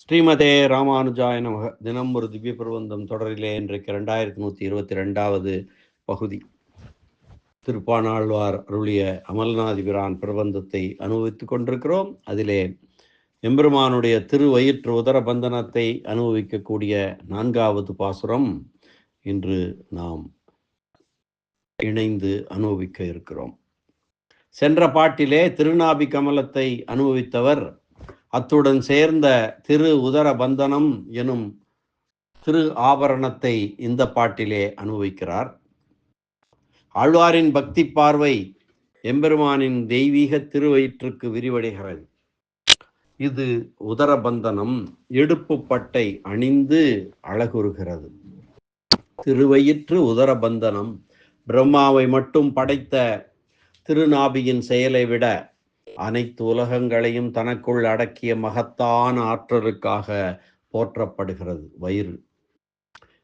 ஸ்ரீமதே ராமானுஜாய நமக. தினம் ஒரு திவ்ய பிரபந்தம் தொடரிலே இன்றைக்கு ரெண்டாயிரத்தி நூற்றி இருபத்தி ரெண்டாவது பகுதி. திருப்பானாழ்வார் அருளிய அமல்நாதிபிரான் பிரபந்தத்தை அனுபவித்துக் கொண்டிருக்கிறோம். அதிலே எம்பெருமானுடைய திருவயிற்று உதர பந்தனத்தை அனுபவிக்கக்கூடிய நான்காவது பாசுரம் இன்று நாம் இணைந்து அனுபவிக்க இருக்கிறோம். சென்ற பாட்டிலே திருநாபி கமலத்தை அனுபவித்தவர் அத்துடன் சேர்ந்த திரு உதர பந்தனம் எனும் திரு ஆபரணத்தை இந்த பாட்டிலே அனுபவிக்கிறார். ஆழ்வாரின் பக்தி பார்வை எம்பெருமானின் தெய்வீக திருவயிற்றுக்கு விரிவடைகிறது. இது உதர பந்தனம் எடுப்பு பட்டை அணிந்து அழகுறுகிறது. திருவயிற்று உதர பந்தனம் பிரம்மாவை மட்டும் படைத்த திருநாபியின் செயலை விட அனைத்து உலகங்களையும் தனக்குள் அடக்கிய மகத்தான ஆற்றலுக்காக போற்றப்படுகிறது வயிறு.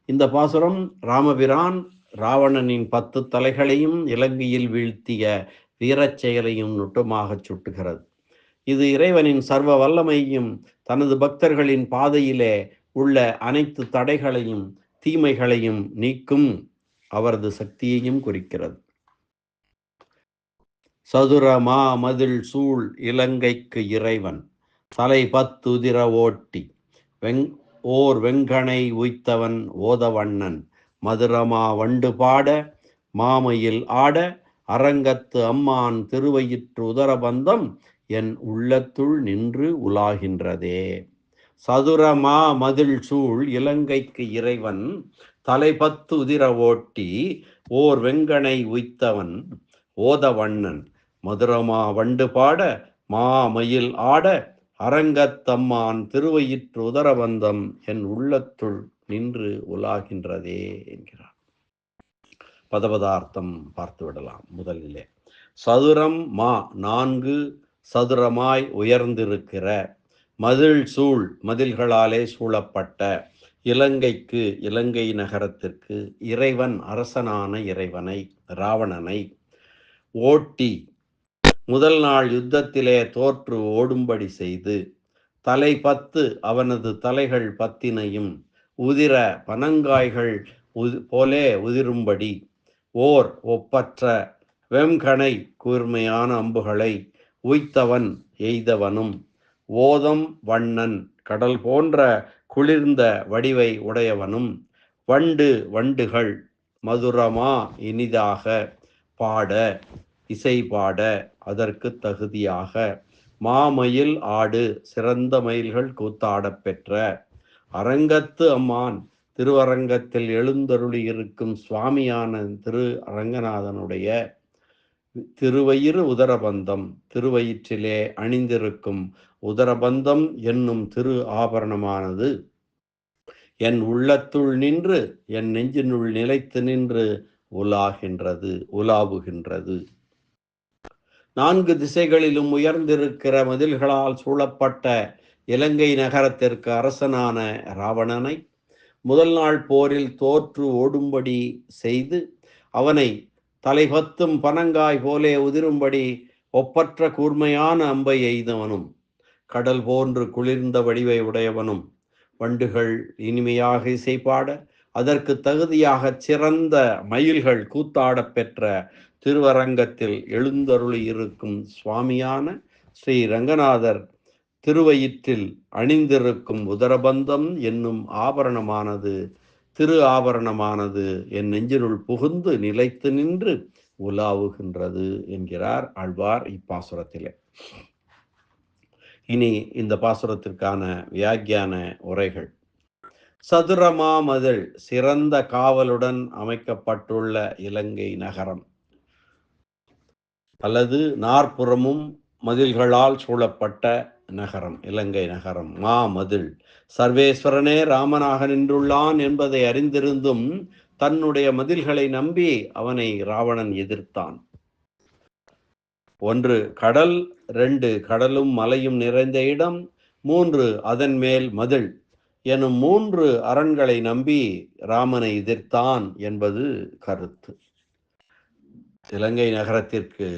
இந்த பாசுரம் ராமபிரான் ராவணனின் பத்து தலைகளையும் இலங்கையில் வீழ்த்திய வீரச் செயலையும் நுட்டமாக சுட்டுகிறது. இது இறைவனின் சர்வ வல்லமையும் தனது பக்தர்களின் பாதையிலே உள்ள அனைத்து தடைகளையும் தீமைகளையும் நீக்கும் அவரது சக்தியையும் குறிக்கிறது. சதுரமா மதில் சூழ் இலங்கைக்கு இறைவன். தலை பத்துதிர ஓட்டி. வெங் ஓர் வெங்கனை உய்த்தவன் ஓதவண்ணன். மதுரமா வண்டு பாட மாமையில் ஆட அரங்கத்து அம்மான் திருவயிற்று உதரபந்தம் என் உள்ளத்துள் நின்று உலாகின்றதே. சதுரமா மதில் சூழ் இலங்கைக்கு இறைவன். தலைபத்து உதிர ஓட்டி ஓர் வெங்கனை உய்த்தவன். ஓதவண்ணன். மதுரமா வண்டு பாட மாமயில் ஆட அரங்கத்தம்மான் திருவயிற்று உதரபந்தம் என் உள்ளத்துள் நின்று உலாகின்றதே என்கிறார். பதபதார்த்தம் பார்த்து விடலாம் முதலிலே. சதுரம் மா நான்கு சதுரமாய் உயர்ந்திருக்கிற மதில் சூழ் மதில்களாலே சூழப்பட்ட இலங்கைக்கு இலங்கை நகரத்திற்கு இறைவன் அரசனான இறைவனை ராவணனை ஓட்டி முதல் நாள் யுத்தத்திலே தோற்று ஓடும்படி செய்து தலை பத்து அவனது தலைகள் பத்தினையும் உதிர பனங்காய்கள் உது போலே உதிரும்படி ஓர் ஒப்பற்ற வெம்கணை கூர்மையான அம்புகளை உய்த்தவன் எய்தவனும் ஓதம் வண்ணன் கடல் போன்ற குளிர்ந்த வடிவை உடையவனும் வண்டு வண்டுகள் மதுரமா இனிதாக பாட இசை பாட அதற்கு தகுதியாக மாமயில் ஆடு சிறந்த மயில்கள் கூத்தாடப் பெற்ற அரங்கத்து அம்மான் திருவரங்கத்தில் எழுந்தருளி இருக்கும் சுவாமியான திரு அரங்கநாதனுடைய திருவயிறு உதரபந்தம் திருவயிற்றிலே அணிந்திருக்கும் உதரபந்தம் என்னும் திரு ஆபரணமானது. என் உள்ளத்துள் நின்று என் நெஞ்சினுள் நிலைத்து நின்று உலாகின்றது உலாவுகின்றது. நான்கு திசைகளிலும் உயர்ந்திருக்கிற மதில்களால் சூழப்பட்ட இலங்கை நகரத்திற்கு அரசனான ராவணனை முதல் நாள் போரில் தோற்று ஓடும்படி செய்து அவனை தலைபத்தும் பனங்காய் போலே உதிரும்படி ஒப்பற்ற கூர்மையான அம்பை எய்தவனும் கடல் போன்று குளிர்ந்த வடிவை உடையவனும் வண்டுகள் இனிமையாக இசைப்பாட அதற்கு தகுதியாக சிறந்த மயில்கள் கூத்தாடப் பெற்ற திருவரங்கத்தில் எழுந்தருளி இருக்கும் சுவாமியான ஸ்ரீ ரங்கநாதர் திருவயிற்றில் அணிந்திருக்கும் உதரபந்தம் என்னும் ஆபரணமானது திரு ஆபரணமானது என் நெஞ்சினுள் புகுந்து நிலைத்து நின்று உலாவுகின்றது என்கிறார் ஆழ்வார் இப்பாசுரத்திலே. இனி இந்த பாசுரத்திற்கான வியாக்கியான உரைகள். சதுரமாமதில் சிறந்த காவலுடன் அமைக்கப்பட்டுள்ள இலங்கை நகரம். அல்லது நாற்புறமும் மதில்களால் சூழப்பட்ட நகரம் இலங்கை நகரம். மாமதில் சர்வேஸ்வரனே ராமனாக நின்றுள்ளான் என்பதை அறிந்திருந்தும் தன்னுடைய மதில்களை நம்பி அவனை ராவணன் எதிர்த்தான். ஒன்று கடல். ரெண்டு கடலும் மலையும் நிறைந்த இடம். மூன்று அதன் மேல் மதில். எனும் மூன்று அரண்களை நம்பி ராமனை எதிர்த்தான் என்பது கருத்து. இலங்கை நகரத்திற்கு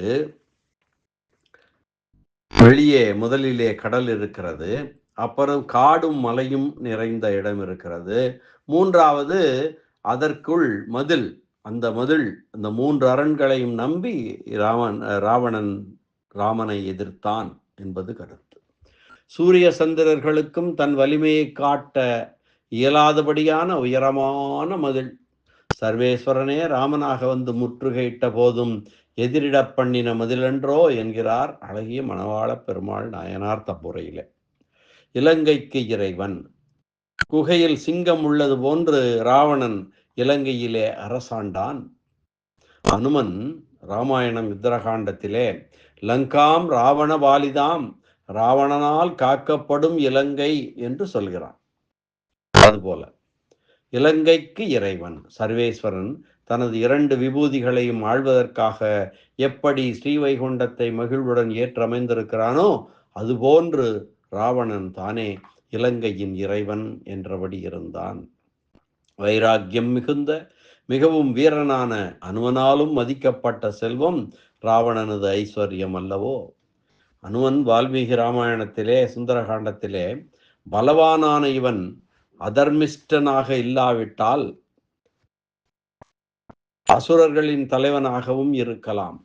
வெளியே முதலிலே கடல் இருக்கிறது அப்புறம் காடும் மலையும் நிறைந்த இடம் இருக்கிறது. மூன்றாவது அதற்குள் மதில் அந்த மதில் அந்த மூன்று அரண்களையும் நம்பி ராமன் ராவணன் ராமனை எதிர்த்தான் என்பது கருத்து. சூரிய சந்திரர்களுக்கும் தன் வலிமையை காட்ட இயலாதபடியான உயரமான மதில். சர்வேஸ்வரனே ராமனாக வந்து முற்றுகையிட்ட போதும் எதிரிடப் பண்ணின மதிலென்றோ என்கிறார் அழகிய மணவாள பெருமாள் நாயனார் தப்புரையில. இலங்கைக்கு இறைவன். குகையில் சிங்கம் உள்ளது போன்று ராவணன் இலங்கையிலே அரசாண்டான். அனுமன் ராமாயணம் யுத்தரகாண்டத்திலே லங்காம் ராவண பாலிதாம் ராவணனால் காக்கப்படும் இலங்கை என்று சொல்கிறான். அதுபோல இலங்கைக்கு இறைவன் சர்வேஸ்வரன் தனது இரண்டு விபூதிகளையும் ஆழ்வதற்காக எப்படி ஸ்ரீவைகுண்டத்தை மகிழ்வுடன் ஏற்றமைந்திருக்கிறானோ அதுபோன்று ராவணன் தானே இலங்கையின் இறைவன் என்றபடி இருந்தான். வைராக்கியம் மிகுந்த மிகவும் வீரனான அனுவனாலும் மதிக்கப்பட்ட செல்வம் ராவணனது ஐஸ்வர்யம் அல்லவோ அனுவன் வால்மீகி ராமாயணத்திலே சுந்தரகாண்டத்திலே பலவானான இவன் அதர்மிஷ்டனாக இல்லாவிட்டால் அசுரர்களின் தலைவனாகவும் இருக்கலாம்.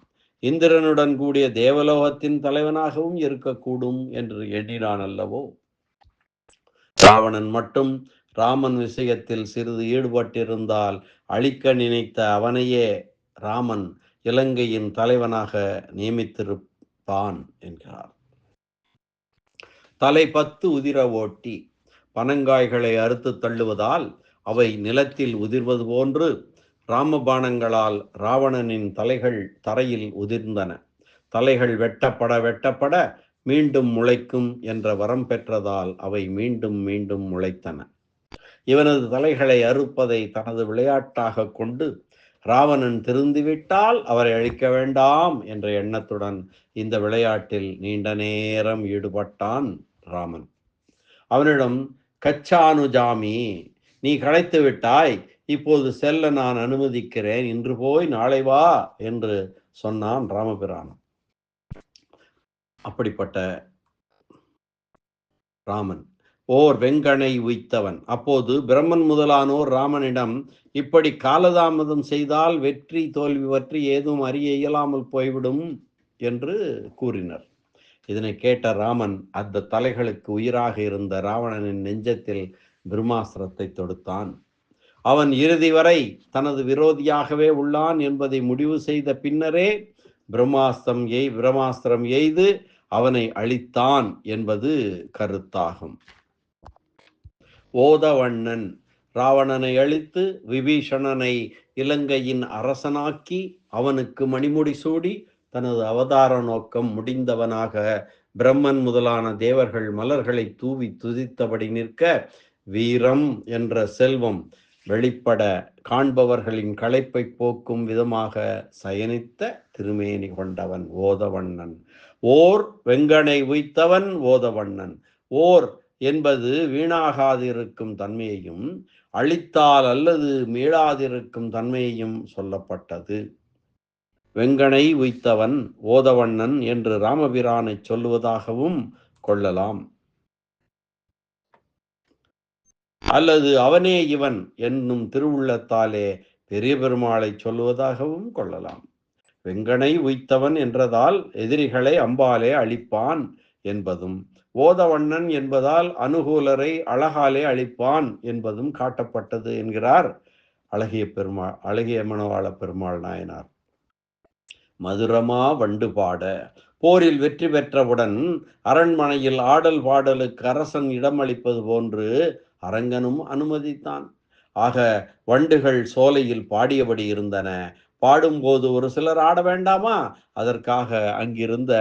இந்திரனுடன் கூடிய தேவலோகத்தின் தலைவனாகவும் இருக்கக்கூடும் என்று எண்ணினான் அல்லவோ ராவணன் மட்டும் ராமன் விஷயத்தில் சிறிது ஈடுபட்டிருந்தால் அழிக்க நினைத்த அவனையே ராமன் இலங்கையின் தலைவனாக நியமித்திருப்பான். தான் என்கிறார். தலை பத்து உதிர ஓட்டி பனங்காய்களை அறுத்து தள்ளுவதால் அவை நிலத்தில் உதிர்வது போன்று ராமபாணங்களால் ராவணனின் தலைகள் தரையில் உதிர்ந்தன. தலைகள் வெட்டப்பட வெட்டப்பட மீண்டும் முளைக்கும் என்ற வரம் பெற்றதால் அவை மீண்டும் மீண்டும் முளைத்தன. இவனது தலைகளை அறுப்பதை தனது விளையாட்டாக கொண்டு ராவணன் திருந்திவிட்டால் அவரை அழிக்க வேண்டாம் என்ற எண்ணத்துடன் இந்த விளையாட்டில் நீண்ட நேரம் ஈடுபட்டான் ராமன். அவனிடம் கச்சானுஜாமி நீ களைத்து விட்டாய். இப்போது செல்ல நான் அனுமதிக்கிறேன். இன்று போய் நாளை வா என்று சொன்னான் ராமபிரானம் அப்படிப்பட்ட ராமன். ஓர் வெங்கனை உய்த்தவன். அப்போது பிரம்மன் முதலானோர் ராமனிடம் இப்படி காலதாமதம் செய்தால் வெற்றி தோல்வி பற்றி ஏதும் அறிய இயலாமல் போய்விடும் என்று கூறினர். இதனை கேட்ட ராமன் அந்த தலைகளுக்கு உயிராக இருந்த ராவணனின் நெஞ்சத்தில் பிரம்மாஸ்திரத்தை தொடுத்தான். அவன் இறுதி வரை தனது விரோதியாகவே உள்ளான் என்பதை முடிவு செய்த பின்னரே பிரம்மாஸ்திரம் எய் பிரம்மாஸ்திரம் எய்து அவனை அழித்தான் என்பது கருத்தாகும். ஓதவண்ணன். ராவணனை அழித்து விபீஷணனை இலங்கையின் அரசனாக்கி அவனுக்கு மணிமுடி சூடி தனது அவதார நோக்கம் முடிந்தவனாக பிரம்மன் முதலான தேவர்கள் மலர்களை தூவி துதித்தபடி நிற்க வீரம் என்ற செல்வம் வெளிப்பட காண்பவர்களின் களைப்பை போக்கும் விதமாக சயனித்த திருமேனி கொண்டவன் ஓதவண்ணன். ஓர் வெங்கனை உய்த்தவன் ஓதவண்ணன். ஓர் என்பது வீணாகாதிருக்கும் தன்மையையும் அழித்தால் அல்லது மீளாதிருக்கும் தன்மையையும் சொல்லப்பட்டது. வெங்கனை உய்த்தவன் ஓதவண்ணன் என்று ராமபிரானை சொல்லுவதாகவும் கொள்ளலாம். அல்லது அவனே இவன் என்னும் திருவுள்ளத்தாலே பெரிய பெருமாளை சொல்லுவதாகவும் கொள்ளலாம். வெங்கனை உய்த்தவன் என்றதால் எதிரிகளை அம்பாலே அழிப்பான் என்பதும் ஓதவண்ணன் என்பதால் அனுகூலரை அழகாலே அழிப்பான் என்பதும் காட்டப்பட்டது என்கிறார் அழகிய பெருமாள் அழகிய மணவாள பெருமாள் நாயனார். மதுரமா வண்டு பாட போரில் வெற்றி பெற்றவுடன் அரண்மனையில் ஆடல் பாடலுக்கு அரசன் இடமளிப்பது போன்று அரங்கனும் அனுமதித்தான். ஆக வண்டுகள் சோலையில் பாடியபடி இருந்தன. பாடும்போது ஒரு சிலர் ஆட வேண்டாமா? அதற்காக அங்கிருந்த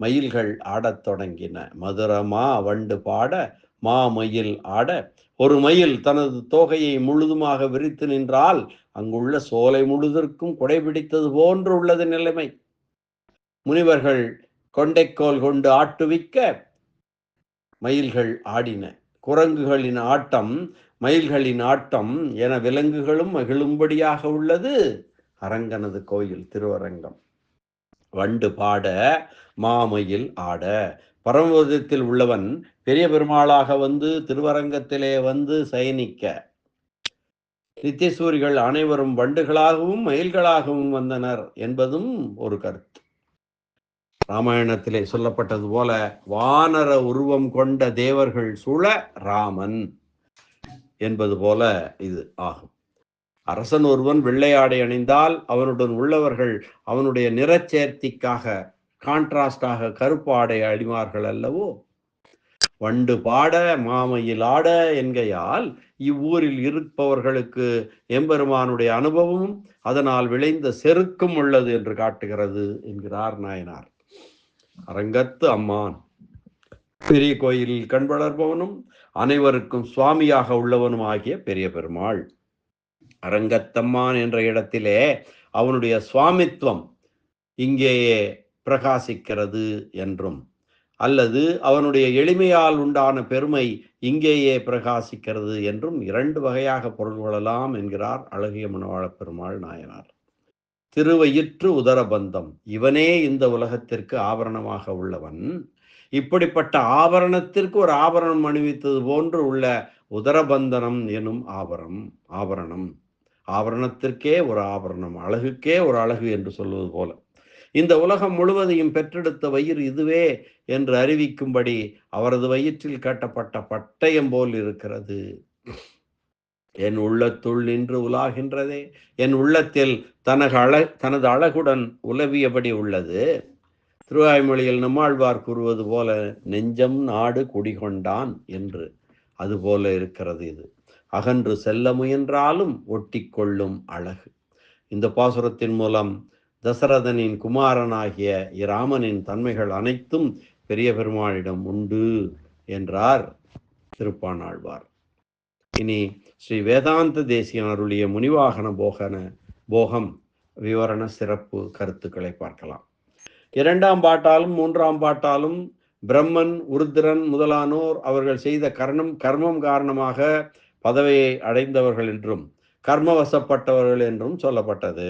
மயில்கள் ஆடத் தொடங்கின. மதுரமா வண்டு பாட மா மயில் ஆட. ஒரு மயில் தனது தோகையை முழுதுமாக விரித்து நின்றால் அங்குள்ள சோலை முழுதற்கும் குடைபிடித்தது போன்று உள்ளது நிலைமை. முனிவர்கள் கொண்டைக்கோல் கொண்டு ஆட்டுவிக்க மயில்கள் ஆடின. குரங்குகளின் ஆட்டம் மயில்களின் ஆட்டம் என விலங்குகளும் மகிழும்படியாக உள்ளது. அரங்கனது கோயில் திருவரங்கம். வண்டு பாட மாமயில் ஆட. பரமபதத்தில் உள்ளவன் பெரிய பெருமாளாக வந்து திருவரங்கத்திலே வந்து சயனிக்க. நித்தியசூரிகள் அனைவரும் வண்டுகளாகவும் மயில்களாகவும் வந்தனர் என்பதும் ஒரு கருத்து. ராமாயணத்திலே சொல்லப்பட்டது போல வானர உருவம் கொண்ட தேவர்கள் சுழ ராமன் என்பது போல இது ஆகும். அரசன் ஒருவன் வெள்ளையாடை அணிந்தால் அவனுடன் உள்ளவர்கள் அவனுடைய நிறச்சேர்த்திக்காக கான்ட்ராஸ்டாக கருப்பு ஆடை அல்லவோ? வண்டு பாட மாமையில் ஆட என்கையால் இவ்வூரில் இருப்பவர்களுக்கு எம்பெருமானுடைய அனுபவமும் அதனால் விளைந்த செருக்கும் உள்ளது என்று காட்டுகிறது என்கிறார் நாயனார். அரங்கத்து அம்மான். பெரிய கோயிலில் கண் வளர்பவனும் அனைவருக்கும் சுவாமியாக உள்ளவனும் ஆகிய பெரிய பெருமாள். அரங்கத்தம்மான் என்ற இடத்திலே அவனுடைய சுவாமித்துவம் இங்கேயே பிரகாசிக்கிறது என்றும் அல்லது அவனுடைய எளிமையால் உண்டான பெருமை இங்கேயே பிரகாசிக்கிறது என்றும் இரண்டு வகையாக பொருள் கொள்ளலாம் என்கிறார் அழகிய மணவாள பெருமாள் நாயனார். திருவயிற்று உதரபந்தம். இவனே இந்த உலகத்திற்கு ஆபரணமாக உள்ளவன். இப்படிப்பட்ட ஆபரணத்திற்கு ஒரு ஆபரணம் அணிவித்தது போன்று உள்ள உதரபந்தனம் எனும் ஆபரணம் ஆபரணம். ஆபரணத்திற்கே ஒரு ஆபரணம் அழகுக்கே ஒரு அழகு என்று சொல்வது போல. இந்த உலகம் முழுவதையும் பெற்றெடுத்த வயிறு இதுவே என்று அறிவிக்கும்படி அவரது வயிற்றில் கட்டப்பட்ட பட்டயம் போல் இருக்கிறது. என் உள்ளத்துள் நின்று உலாகின்றதே என் உள்ளத்தில் தனது அழ தனது அழகுடன் உலவியபடி உள்ளது. திருவாய்மொழியில் நம்மாழ்வார் கூறுவது போல நெஞ்சம் நாடு குடிகொண்டான் என்று. அதுபோல இருக்கிறது இது. அகன்று செல்ல முயன்றாலும் ஒட்டிக்கொள்ளும் அழகு. இந்த பாசுரத்தின் மூலம் தசரதனின் குமாரனாகிய இராமனின் தன்மைகள் அனைத்தும் பெரிய பெருமாளிடம் உண்டு என்றார் திருப்பானாழ்வார். இனி ஸ்ரீ வேதாந்த தேசியன் அருளிய முனிவாகன போகன போகம் விவரண சிறப்பு கருத்துக்களை பார்க்கலாம். இரண்டாம் பாட்டாலும் மூன்றாம் பாட்டாலும் பிரம்மன் உருத்திரன் முதலானோர் அவர்கள் செய்த கர்ணம் கர்மம் காரணமாக பதவியை அடைந்தவர்கள் என்றும் கர்மவசப்பட்டவர்கள் என்றும் சொல்லப்பட்டது.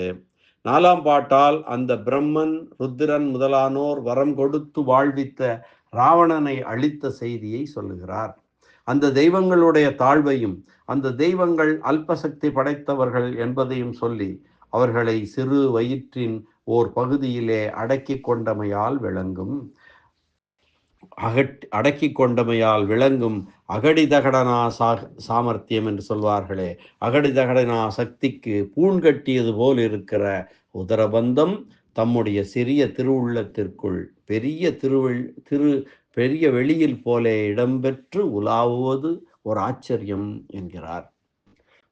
நாலாம் பாட்டால் அந்த பிரம்மன் ருத்திரன் முதலானோர் வரம் கொடுத்து வாழ்வித்த ராவணனை அழித்த செய்தியை சொல்லுகிறார். அந்த தெய்வங்களுடைய தாழ்வையும் அந்த தெய்வங்கள் அல்பசக்தி படைத்தவர்கள் என்பதையும் சொல்லி அவர்களை சிறு வயிற்றின் ஓர் பகுதியிலே அடக்கி கொண்டமையால் விளங்கும். அகட் அடக்கி கொண்டமையால் விளங்கும் அகடிதகடனா சா சாமர்த்தியம் என்று சொல்வார்களே. அகடிதகடனா சக்திக்கு பூண்கட்டியது போல் இருக்கிற உதரபந்தம் தம்முடைய சிறிய திருவுள்ளத்திற்குள் பெரிய திருவெள் திரு பெரிய வெளியில் போலே இடம்பெற்று உலாவுவது ஒரு ஆச்சரியம் என்கிறார்.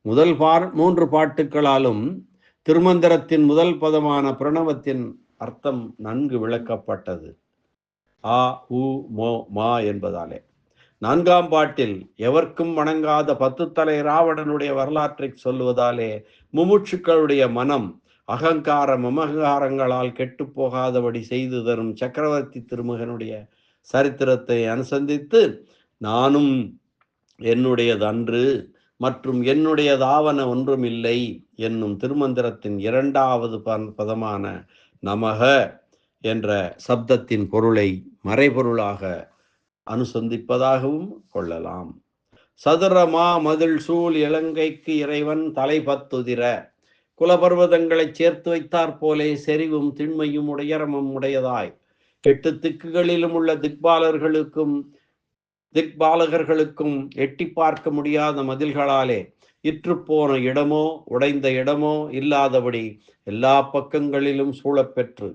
முதல் பார் மூன்று பாட்டுகளாலும் திருமந்திரத்தின் முதல் பதமான பிரணவத்தின் அர்த்தம் நன்கு விளக்கப்பட்டது. ஆ உ மோ மா என்பதாலே. நான்காம் பாட்டில் எவர்க்கும் வணங்காத பத்து தலை ராவணனுடைய வரலாற்றை சொல்லுவதாலே முமுட்சுக்களுடைய மனம் அகங்கார மமகாரங்களால் கெட்டு போகாதபடி செய்து தரும் சக்கரவர்த்தி திருமகனுடைய சரித்திரத்தை அனுசந்தித்து நானும் என்னுடையதன்று மற்றும் என்னுடையதாவன ஒன்றும் இல்லை என்னும் திருமந்திரத்தின் இரண்டாவது பதமான நமக என்ற சப்தத்தின் பொருளை மறைபொருளாக அனுசந்திப்பதாகவும் கொள்ளலாம். சதுரமா மதில் சூழ் இலங்கைக்கு இறைவன் தலைபத்துதிர குலபர்வதங்களைச் சேர்த்து வைத்தாற் போலே செறிவும் திண்மையும் உடையரமும் உடையதாய். எட்டு திக்குகளிலும் உள்ள திக்பாலர்களுக்கும் திக்பாலகர்களுக்கும் எட்டி பார்க்க முடியாத மதில்களாலே இற்றுப்போன இடமோ உடைந்த இடமோ இல்லாதபடி எல்லா பக்கங்களிலும் சூழப்பெற்று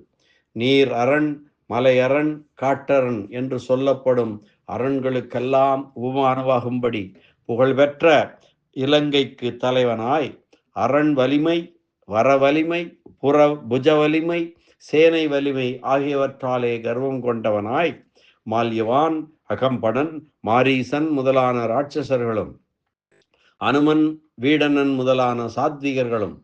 நீர் அரண் மலையரண் காட்டரண் என்று சொல்லப்படும் அரண்களுக்கெல்லாம் உபமானமாகும்படி புகழ்பெற்ற இலங்கைக்கு தலைவனாய் அரண் வலிமை வர வலிமை புற புஜ வலிமை சேனை வலிமை ஆகியவற்றாலே கர்வம் கொண்டவனாய் மால்யவான் அகம்படன் மாரீசன் முதலான ராட்சசர்களும் அனுமன் வீடனன் முதலான சாத்விகர்களும்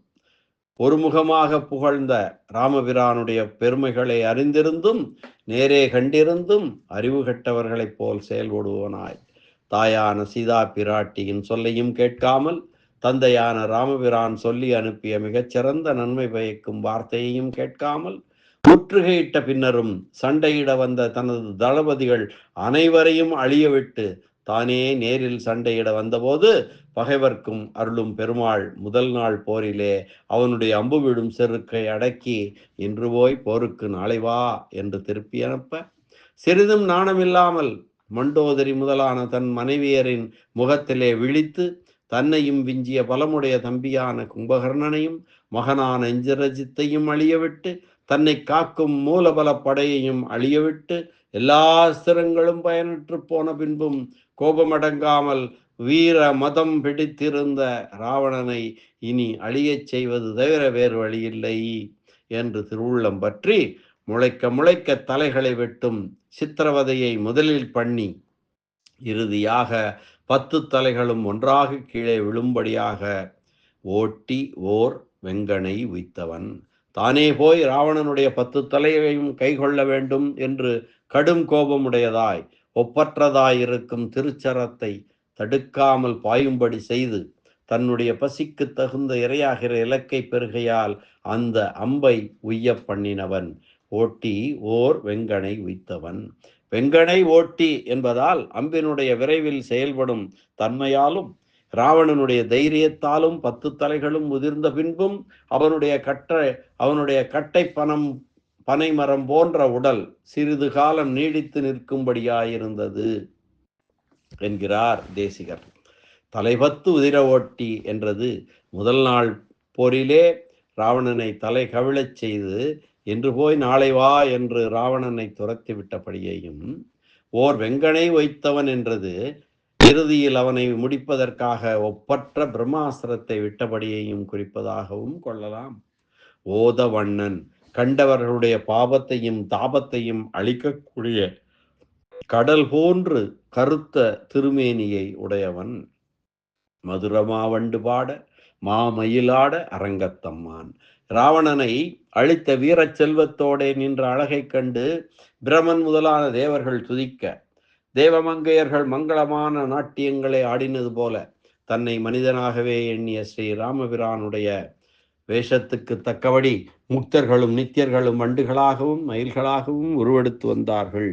ஒருமுகமாக புகழ்ந்த ராமபிரானுடைய பெருமைகளை அறிந்திருந்தும் நேரே கண்டிருந்தும் அறிவு கெட்டவர்களைப் போல் செயல்படுவோனாய். தாயான சீதா பிராட்டியின் சொல்லையும் கேட்காமல் தந்தையான ராமபிரான் சொல்லி அனுப்பிய மிகச்சிறந்த நன்மை பயக்கும் வார்த்தையையும் கேட்காமல் முற்றுகையிட்ட பின்னரும் சண்டையிட வந்த தனது தளபதிகள் அனைவரையும் அழியவிட்டு தானே நேரில் சண்டையிட வந்தபோது பகைவர்க்கும் அருளும் பெருமாள் முதல் நாள் போரிலே அவனுடைய அம்பு விடும் செருக்கை அடக்கி இன்று போய் போருக்கு நாளை வா என்று திருப்பி அனுப்ப. சிறிதும் நாணமில்லாமல் மண்டோதரி முதலான தன் மனைவியரின் முகத்திலே விழித்து தன்னையும் விஞ்சிய பலமுடைய தம்பியான கும்பகர்ணனையும் மகனான இந்திரஜித்தையும் அழியவிட்டு தன்னை காக்கும் மூலபல படையையும் அழியவிட்டு எல்லா அஸ்திரங்களும் பயனற்று போன பின்பும் கோபமடங்காமல் வீர மதம் பிடித்திருந்த ராவணனை இனி அழியச் செய்வது தவிர வேறு வழியில்லை என்று திருவுள்ளம் பற்றி முளைக்க முளைக்க தலைகளை வெட்டும் சித்திரவதையை முதலில் பண்ணி இறுதியாக பத்து தலைகளும் ஒன்றாக கீழே விழும்படியாக ஓட்டி ஓர் வெங்கனை உய்த்தவன். தானே போய் ராவணனுடைய பத்து தலையையும் கைகொள்ள வேண்டும் என்று கடும் கோபமுடையதாய். ஒப்பற்றதாயிருக்கும் திருச்சரத்தை தடுக்காமல் பாயும்படி செய்து தன்னுடைய பசிக்கு தகுந்த இரையாகிற இலக்கை பெருகையால் அந்த அம்பை உய்ய பண்ணினவன். ஓட்டி ஓர் வெங்கனை உய்த்தவன். வெங்கனை ஓட்டி என்பதால் அம்பினுடைய விரைவில் செயல்படும் தன்மையாலும் ராவணனுடைய தைரியத்தாலும் பத்து தலைகளும் முதிர்ந்த பின்பும் அவனுடைய கட்ட அவனுடைய கட்டை பணம் பனைமரம் போன்ற உடல் சிறிது காலம் நீடித்து நிற்கும்படியாயிருந்தது என்கிறார் தேசிகர். தலைபத்து உதிர ஓட்டி என்றது முதல் நாள் போரிலே ராவணனை தலை கவிழச் செய்து என்று போய் நாளை வா என்று ராவணனை துரத்தி விட்டபடியையும் ஓர் வெங்கனை வைத்தவன் என்றது இறுதியில் அவனை முடிப்பதற்காக ஒப்பற்ற பிரம்மாஸ்திரத்தை விட்டபடியையும் குறிப்பதாகவும் கொள்ளலாம். ஓதவண்ணன் கண்டவர்களுடைய பாவத்தையும் தாபத்தையும் அழிக்கக்கூடிய கடல் போன்று கருத்த திருமேனியை உடையவன். மதுரமாவண்டு பாட மாமயிலாட அரங்கத்தம்மான். ராவணனை அழித்த வீரச் செல்வத்தோடே நின்ற அழகைக் கண்டு பிரமன் முதலான தேவர்கள் துதிக்க தேவமங்கையர்கள் மங்களமான நாட்டியங்களை ஆடினது போல தன்னை மனிதனாகவே எண்ணிய ஸ்ரீ ராமபிரானுடைய வேஷத்துக்கு தக்கபடி முக்தர்களும் நித்தியர்களும் வண்டுகளாகவும் மயில்களாகவும் உருவெடுத்து வந்தார்கள்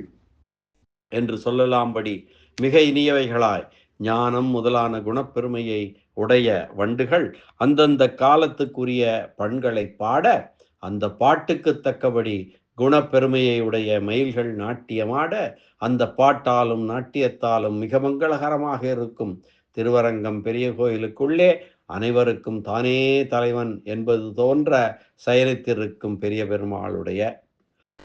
என்று சொல்லலாம்படி மிக இனியவைகளாய் ஞானம் முதலான குணப்பெருமையை உடைய வண்டுகள் அந்தந்த காலத்துக்குரிய பண்களை பாட அந்த பாட்டுக்கு தக்கபடி குணப்பெருமையை உடைய மயில்கள் நாட்டியமாட அந்த பாட்டாலும் நாட்டியத்தாலும் மிக மங்களகரமாக இருக்கும். திருவரங்கம் பெரிய கோயிலுக்குள்ளே அனைவருக்கும் தானே தலைவன் என்பது தோன்ற செயலித்திருக்கும் பெரிய பெருமாளுடைய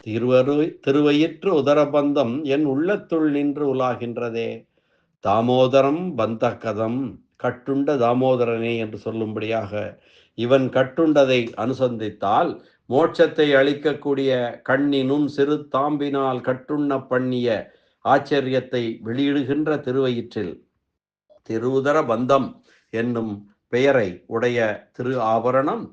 திருவரு திருவயிற்று உதரபந்தம் என் உள்ளத்துள் நின்று உலாகின்றதே. தாமோதரம் பந்த கதம் கட்டுண்ட தாமோதரனே என்று சொல்லும்படியாக இவன் கட்டுண்டதை அனுசந்தித்தால் மோட்சத்தை அளிக்கக்கூடிய கண்ணினும் சிறு தாம்பினால் கட்டுண்ண பண்ணிய ஆச்சரியத்தை வெளியிடுகின்ற திருவயிற்றில். திருவுதர பந்தம் என்னும் பெயரை உடைய திரு ஆபரணம்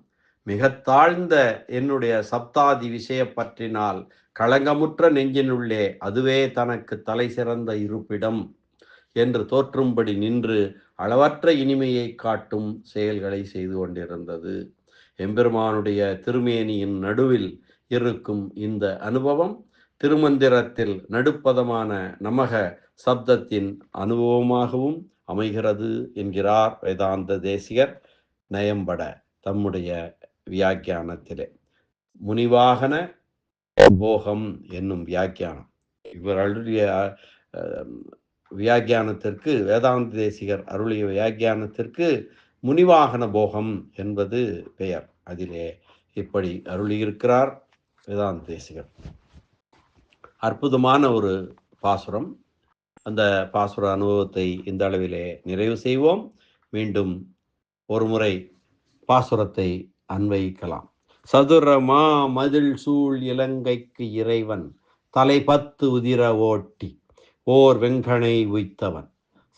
மிக தாழ்ந்த என்னுடைய சப்தாதி விஷய பற்றினால் களங்கமுற்ற நெஞ்சினுள்ளே அதுவே தனக்கு தலை சிறந்த இருப்பிடம் என்று தோற்றும்படி நின்று அளவற்ற இனிமையை காட்டும் செயல்களை செய்து கொண்டிருந்தது. எம்பெருமானுடைய திருமேனியின் நடுவில் இருக்கும் இந்த அனுபவம் திருமந்திரத்தில் நடுப்பதமான நமக சப்தத்தின் அனுபவமாகவும் அமைகிறது என்கிறார் வேதாந்த தேசிகர். நயம்பட தம்முடைய வியாக்கியானத்திலே. முனிவாகன போகம் என்னும் வியாக்கியானம். இவர்களுடைய வியாக்கியானத்திற்கு வேதாந்த தேசிகர் அருளிய வியாக்கியானத்திற்கு முனிவாகன போகம் என்பது பெயர். அதிலே இப்படி அருளியிருக்கிறார் வேதாந்த தேசிகர். அற்புதமான ஒரு பாசுரம். அந்த பாசுர அனுபவத்தை இந்த அளவிலே நிறைவு செய்வோம். மீண்டும் ஒரு முறை பாசுரத்தை அன்வைக்கலாம் சதுரமா மதில் சூழ் இலங்கைக்கு இறைவன் தலை பத்து உதிர ஓட்டி ஓர் வெங்கனை உய்த்தவன்.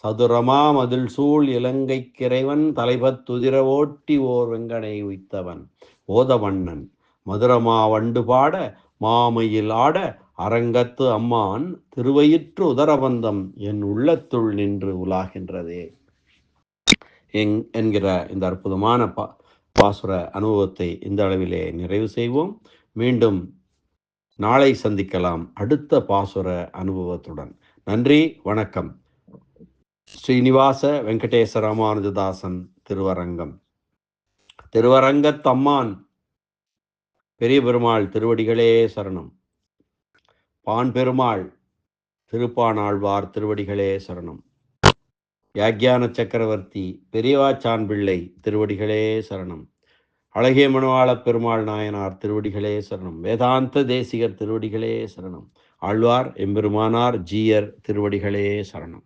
சதுரமா மதில் சூழ் இலங்கைக்கிறைவன் தலைபத்துதிர ஓட்டி ஓர் வெங்கனை உய்த்தவன். ஓதவண்ணன் மதுரமா வண்டு பாட மாமையில் ஆட அரங்கத்து அம்மான் திருவயிற்று உதரபந்தம் என் உள்ளத்துள் நின்று உலாகின்றதே. எங் என்கிற இந்த அற்புதமான பா பாசுர அனுபவத்தை இந்த அளவிலே நிறைவு செய்வோம். மீண்டும் நாளை சந்திக்கலாம் அடுத்த பாசுர அனுபவத்துடன். நன்றி வணக்கம். ஸ்ரீனிவாச வெங்கடேச ராமானுஜதாசன் திருவரங்கம். திருவரங்கத்தம்மான் பெரிய பெருமாள் திருவடிகளே சரணம். பான் பெருமாள் திருப்பானாழ்வார் திருவடிகளே சரணம். யாக்யான சக்கரவர்த்தி பெரியவாச்சான் பிள்ளை திருவடிகளே சரணம். அழகிய மனுவாள பெருமாள் நாயனார் திருவடிகளே சரணம். வேதாந்த தேசிகர் திருவடிகளே சரணம். ஆழ்வார் எம்பெருமானார் ஜீயர் திருவடிகளே சரணம்.